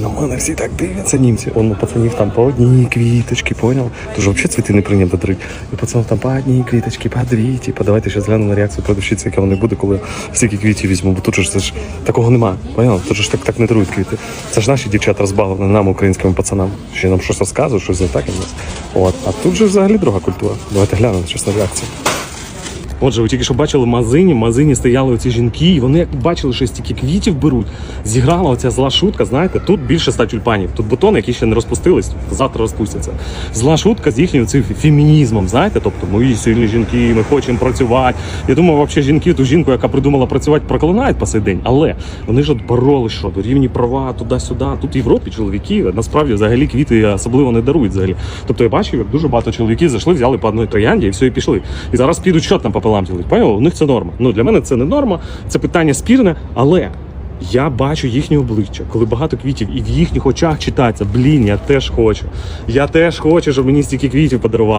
На мене всі так дивляться німці. Он у пацанів там по одній квіточки, понял? Тож взагалі цвіти не прийнято дарити. І пацанів там по одній квіточки, по дві, типу, давайте ще згляну на реакцію продавщиці, яка вони буде, коли стільки квітів візьму, бо тут ж це ж такого нема. Понял? Тут ж так, так не дарують квіти. Це ж наші дівчата розбавлені нам, українським пацанам. Ще нам щось розказують, щось не так у нас. От. А тут же взагалі друга культура. Давайте глянемо чесно реакцію. Отже, ви тільки що бачили в магазині, в магазині стояли оці жінки, і вони як бачили, що стільки квітів беруть. Зіграла оця зла шутка. Знаєте, тут більше ста тюльпанів. Тут бутони, які ще не розпустились, завтра розпустяться. Зла шутка з їхнім цим фемінізмом. Знаєте, тобто мої сильні жінки, ми хочемо працювати. Я думаю, взагалі жінки ту жінку, яка придумала працювати, проклинають по сей день. Але вони ж от боролись, що до рівні права туди-сюди. Тут в Європі чоловіки насправді взагалі квіти особливо не дарують взагалі. Тобто я бачив, як дуже багато чоловіків зайшли, взяли по одній троянді і все, і пішли. І зараз підуть що там пополам ділить. Поняв? У них це норма. Ну для мене це не норма, це питання спірне, але. Я бачу їхнє обличчя, коли багато квітів, і в їхніх очах читається: блін, я теж хочу. Я теж хочу, щоб мені стільки квітів подарували.